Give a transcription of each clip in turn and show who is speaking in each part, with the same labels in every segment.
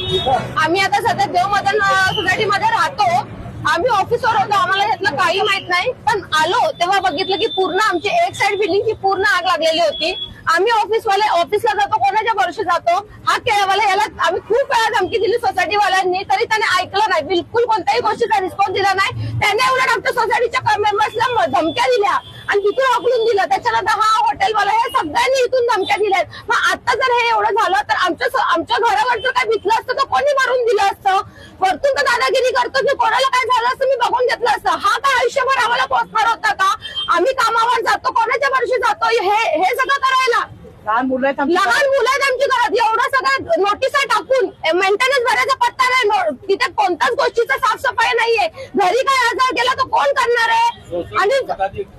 Speaker 1: आम्ही आता सध्या देवमदन सोसायटीमध्ये राहतो. आम्ही ऑफिसवर होतो आम्हाला यातलं काही माहीत नाही. पण आलो तेव्हा बघितलं की पूर्ण आमची एक साइड बिल्डिंगची पूर्ण आग लागलेली होती. आम्ही ऑफिसवाले ऑफिसला जातो कोणाच्या वर्षी जातो? हा केळवाला याला आम्ही खूप वेळा धमकी दिली सोसायटीवाल्यांनी तरी त्याने ऐकलं नाही. बिलकुल कोणत्याही गोष्टीचा रिस्पॉन्स दिला नाही. त्याने उलट आमच्या सोसायटीच्या मेंबर्सला धमक्या दिल्या. आणि तिथून हकलून दिलं. त्याच्यानंतर हा हॉटेलवाला हे सगळ्यांनी इथून धमक्या दिल्या मग आता जर हे एवढं झालं तर आमच्या आमच्या घरावर जर काय भितलं असतं तर कोणी मारून दिलं असतं वरतून तर दादागिरी करतो की कोणाला काय झालं असतं मी बघून घेतलं असतं. हा काय आयुष्यभर आम्हाला पोचणार होता का? आम्ही कामावर जातो कोणाच्या वर्षी जातो? हे हे सगळं करायला.
Speaker 2: लहान मुलं आहेत आमची.
Speaker 1: लहान मुलं आहेत आमच्या घरात. एवढं सगळं नोटिसा टाकून. मेंटेनन्स भरायचा पत्ता नाही. नो- तिथे कोणत्याच गोष्टीचा साफसफाई नाहीये. घरी काय आजार गेला तर कोण करणार आहे? आणि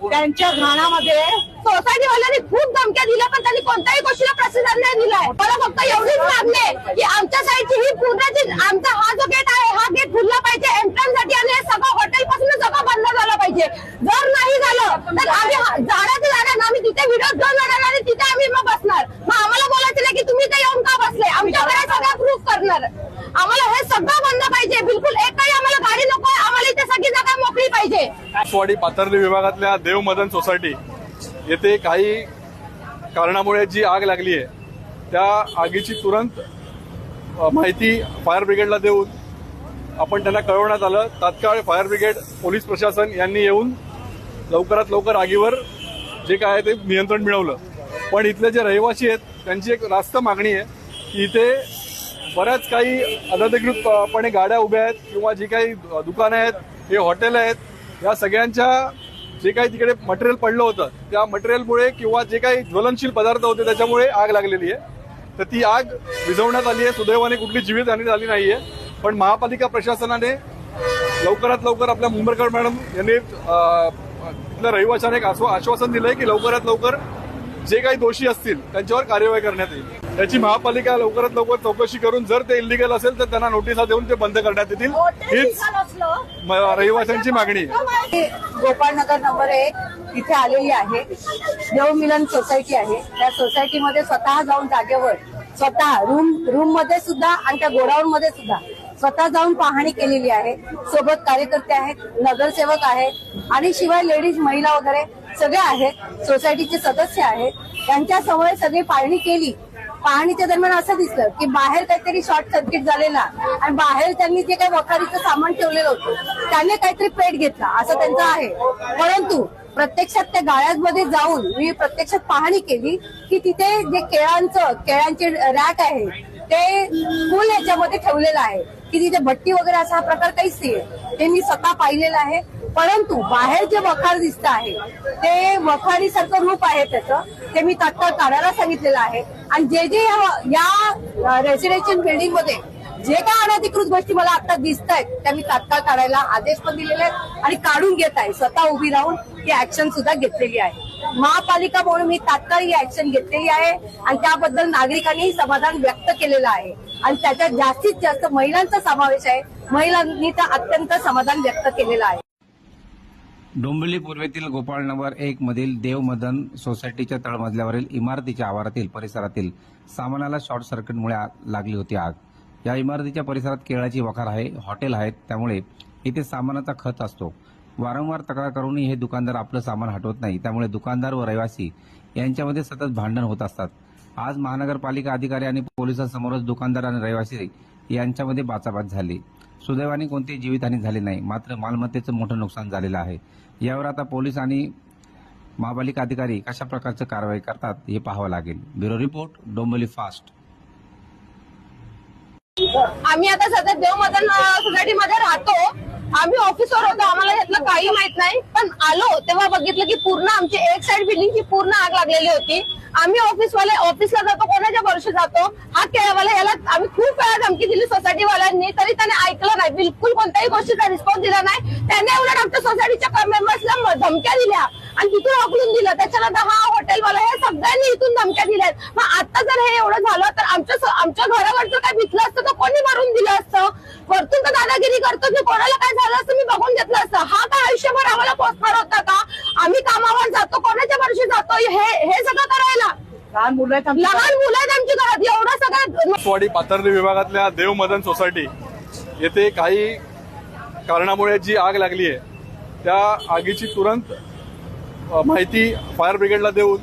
Speaker 2: त्यांच्या घरामध्ये
Speaker 1: सोसायटी वाल्यांनी खूप धमक्या दिल्या पण त्यांनी कोणत्याही गोष्टीला प्रतिसाद नाही दिलाय. मला फक्त एवढीच मागणी आहे की आमच्या साईडची ही पूर्ण जी आमचा हा जो गेट आहे हा गेट खुलला पाहिजे एंट्रन्ससाठी आणि हे सगळं हॉटेल पासून सगळं बंद झालं पाहिजे जर नाही झालं तर आम्ही हा- झाडाचे झाडा आम्ही तिथे व्हिडिओ घेऊन जाणार आणि तिथे आम्ही मग बसणार मग आम्हाला बोलायचं नाही की तुम्ही ते येऊन का बसले आमच्याकडे सगळं प्रूफ करणार आम्हाला हे सगळं बंद पाहिजे बिलकुल एकही आम्हाला गाडी नको आम्हाला इथे सगळी जागा मोकळी कापसवाडी
Speaker 3: वाडी पाथर्डी विभागातल्या देवमदन सोसायटी येथे काही कारणामुळे जी आग लागली आहे त्या आगीची तुरंत माहिती फायर ब्रिगेडला देऊन आपण त्यांना कळवण्यात आलं. तात्काळ फायर ब्रिगेड पोलीस प्रशासन यांनी येऊन लवकरात लवकर आगीवर जे काय आहे ते नियंत्रण मिळवलं. पण इथले जे रहिवासी आहेत त्यांची एक रास्त मागणी आहे की इथे बऱ्याच काही अनधिकृतपणे गाड्या उभ्या आहेत किंवा जी काही दुकानं आहेत हे हॉटेल आहेत या सगळ्यांच्या जे काही तिकडे मटेरियल पडलं होतं त्या मटेरियलमुळे किंवा जे काही ज्वलनशील पदार्थ होते त्याच्यामुळे आग लागलेली आहे. तर ती आग विझवण्यात आली आहे. सुदैवाने कुठली जीवितहानी झाली नाहीये. पण महापालिका प्रशासनाने लवकरात लवकर आपल्या मुंबईकर मॅडम यांनी तिथल्या रहिवाशाने रहिवाशांना एक आश्वासन दिलंय की लवकरात लवकर जे काही दोषी असतील त्यांच्यावर कार्यवाही करण्यात येईल. त्याची महापालिका लवकरात लवकर चौकशी करून जर ते इलिगल असेल तर त्यांना नोटिसा देऊन ते बंद करण्यात येतील. हीच रहिवाशांची मागणी. आहे
Speaker 2: गोपाळनगर नंबर एक इथे आलेली आहे. देवमिलन सोसायटी आहे. त्या सोसायटीमध्ये स्वतः जाऊन जागेवर स्वतः रूम रूममध्ये सुद्धा आणि त्या गोडाऊन मध्ये सुद्धा स्वतः जाऊन पाहणी केलेली आहे. सोबत कार्यकर्ते आहेत नगरसेवक आहेत आणि शिवाय लेडीज महिला वगैरे सगळे आहेत. सोसायटीचे सदस्य आहेत. त्यांच्यासमोर सगळी पाहणी केली. पाहणीच्या दरम्यान असं दिसलं की बाहेर काहीतरी शॉर्ट सर्किट झालेला आणि बाहेर त्यांनी जे काही वखारीचं सामान ठेवलेलं होतं त्याने काहीतरी पेट घेतला असं त्यांचं आहे. परंतु प्रत्यक्षात त्या गाळ्यांमध्ये जाऊन मी प्रत्यक्षात पाहणी केली की तिथे जे केळांचं केळांचे रॅक आहे ते फुल याच्यामध्ये ठेवलेलं आहे. की तिथे भट्टी वगैरे असा हा प्रकार काहीच नाही ते मी स्वतः पाहिलेला आहे. परंतु बाहेर जे वखार दिसत आहे ते वखारीसारखं रूप आहे त्याचं. ते मी तात्काळ काढायला सांगितलेलं आहे. आणि जे जे या- या रेसिडेन्शियल बिल्डिंगमध्ये जे काय अनधिकृत गोष्टी मला आता दिसत आहेत त्या मी तात्काळ काढायला आदेश पण दिलेले आहेत आणि काढून घेत आहे. स्वतः उभी राहून ती ऍक्शन सुद्धा घेतलेली आहे. महापालिका म्हणून मी तात्काळ ही ऍक्शन घेतलेली आहे आणि त्याबद्दल नागरिकांनी समाधान व्यक्त केलेलं आहे. आणि त्याच्यात जास्तीत जास्त महिलांचा समावेश आहे. महिलांनी तर अत्यंत समाधान व्यक्त केलेलं आहे.
Speaker 4: डोंबिवली पूर्वेतील गोपाळनगर एक मधील देवमदन सोसायटीच्या तळमजल्यावरील इमारतीच्या आवारातील परिसरातील सामानाला शॉर्ट सर्किटमुळे लागली होती आग. या इमारतीच्या परिसरात केळाची वखार आहे हॉटेल आहेत त्यामुळे इथे सामानाचा खत असतो. वारंवार तक्रार करूनही हे दुकानदार आपलं सामान हटवत नाही त्यामुळे दुकानदार व रहिवासी यांच्यामध्ये सतत भांडण होत असतात. आज महानगरपालिका अधिकारी आणि पोलिसांसमोरच दुकानदार आणि रहिवासी यांच्यामध्ये बाचाबाच झाली. सुदैवाने कोणतीही जीवितहानी झाली नाही. मात्र मालमत्तेचं मोठं नुकसान झालेलं आहे. यावर आता पोलीस आणि महापालिका अधिकारी कशा प्रकारचं कारवाई करतात हे पाहावं लागेल. Bureau report Dombivli fast.
Speaker 1: आम्ही आता सध्या देवमदन सोसायटीमध्ये राहतो. आम्ही ऑफिसवर होतो. आम्हाला यातलं काही माहीत नाही. पण आलो तेव्हा बघितलं की पूर्ण आमची एक साइड बिल्डिंगची पूर्ण आग लागलेली होती. आम्ही ऑफिसवाले ऑफिसला जातो कोणाच्या वर्षी जातो? हा केळवाला याला आम्ही खूप वेळा धमकी दिली सोसायटीवाल्यांनी तरी त्याने ऐकलं नाही. बिलकुल कोणत्याही गोष्टीचा रिस्पॉन्स दिला नाही. त्याने उलट आमच्या सोसायटीच्या मेंबर्सला धमक्या दिल्या. आणि तिथून हकलून दिलं. त्याच्यानंतर हा हॉटेलवाला हे सगळ्यांनी इथून धमक्या दिल्यात. मग आता जर हे एवढं झालं तर आमच्या आमच्या घरावर जर काय भितलं असतं? तर कोणी मारून दिलं असतं? वरतून तर दादागिरी करतो की कोणाला काय झालं असतं? मी बघून घेतलं असतं. हा काय आयुष्यभर आम्हाला पोचणार होता का? आम्ही कामावर जातो कोणाच्या वर्षी जातो? हे हे सगळं करायला.
Speaker 2: लहान मुलं आहेत.
Speaker 1: लहान मुलं आहेत आमच्या घरात. एवढं सगळं
Speaker 3: स्वाडी पाथर्डी विभागातल्या देव मदन सोसायटी. येथे काही कारणामुळे जी आग लागली आहे त्या आगीची तुरंत माहिती फायर ब्रिगेडला देऊन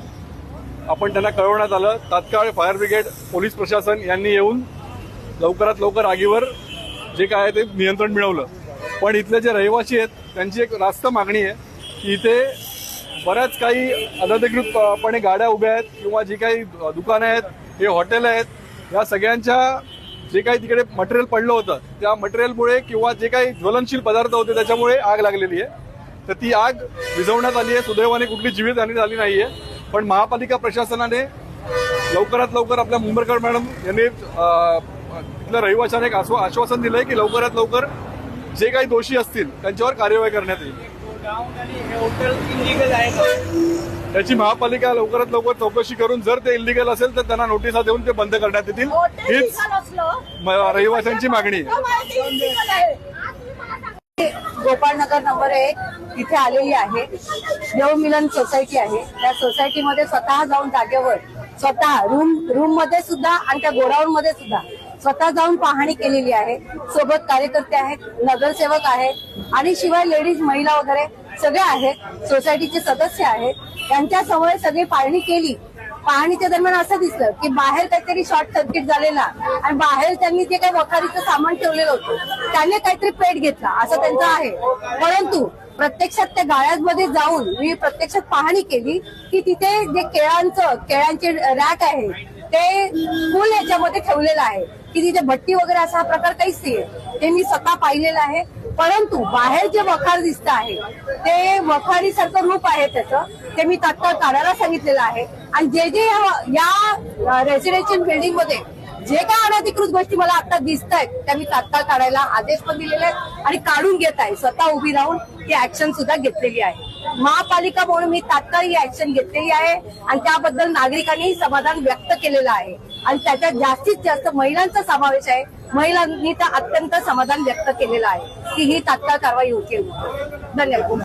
Speaker 3: आपण त्यांना कळवण्यात आलं. तात्काळ फायर ब्रिगेड पोलीस प्रशासन यांनी येऊन लवकरात लवकर आगीवर जे काय आहे ते नियंत्रण मिळवलं. पण इथले जे रहिवासी आहेत त्यांची एक रास्त मागणी आहे की इथे बऱ्याच काही अनधिकृतपणे गाड्या उभ्या आहेत किंवा जी काही दुकानं आहेत हे हॉटेल आहेत या सगळ्यांच्या जे काही तिकडे मटेरियल पडलं होतं त्या मटेरियलमुळे किंवा जे काही ज्वलनशील पदार्थ होते त्याच्यामुळे आग लागलेली आहे. तर ती आग विझवण्यात आली आहे. सुदैवाने कुठली जीवितहानी झाली नाहीये. पण महापालिका प्रशासनाने लवकरात लवकर आपल्या मुंबईकर मॅडम यांनी अं, इथल्या रहिवाशांना एक आश्वा- आश्वासन दिलंय की लवकरात लवकर जे काही दोषी असतील त्यांच्यावर कार्यवाही करण्यात येईल. त्याची महापालिका लवकरात लवकर चौकशी करून जर ते इलिगल असेल तर त्यांना नोटिसा देऊन ते बंद करण्यात येतील. हीच रहिवाशांची मागणी आहे.
Speaker 2: गोपाळनगर नंबर एक तिथे आलेली आहे. देवमिलन सोसायटी आहे. त्या सोसायटीमध्ये स्वतः जाऊन जागेवर स्वतः रूम रूममध्ये सुद्धा आणि त्या गोडाऊन मध्ये सुद्धा स्वतः जाऊन पाहणी केलेली आहे. सोबत कार्यकर्ते आहेत नगरसेवक आहेत आणि शिवाय लेडीज महिला वगैरे सगळे आहेत. सोसायटीचे सदस्य आहेत. त्यांच्यासमोर सगळी पाहणी केली. पाहणीच्या दरम्यान असं दिसलं की बाहेर काहीतरी शॉर्ट सर्किट झालेला आणि बाहेर त्यांनी जे काही वखारीचं सामान ठेवलेलं होतं त्याने काहीतरी पेट घेतला असं त्यांचं आहे. परंतु प्रत्यक्षात त्या गाळ्यांमध्ये जाऊन मी प्रत्यक्षात पाहणी केली की तिथे जे केळांचं केळांचे रॅक आहे ते फुल याच्यामध्ये ठेवलेलं आहे. की तिथे भट्टी वगैरे असा हा प्रकार काहीच नाही ते मी स्वतः पाहिलेलं आहे. परंतु बाहेर जे वखार दिसत आहे ते वखारीसारखं रूप आहे त्याचं. ते मी तात्काळ काढायला सांगितलेलं आहे. आणि जे जे या- या रेसिडेन्शियल बिल्डिंगमध्ये जे काय अनधिकृत गोष्टी मला आता दिसत आहेत त्या मी तात्काळ काढायला आदेश पण दिलेले आहेत आणि काढून घेत आहे. स्वतः उभी राहून ती ऍक्शन सुद्धा घेतलेली आहे. महापालिका म्हणून मी तात्काळ ही ऍक्शन घेतलेली आहे आणि त्याबद्दल नागरिकांनी समाधान व्यक्त केलेलं आहे. आणि त्याच्यात जास्तीत जास्त महिलांचा समावेश आहे. महिलांनी तर अत्यंत समाधान व्यक्त केलेलं आहे की ही तात्काळ कारवाई होती धन्यवाद.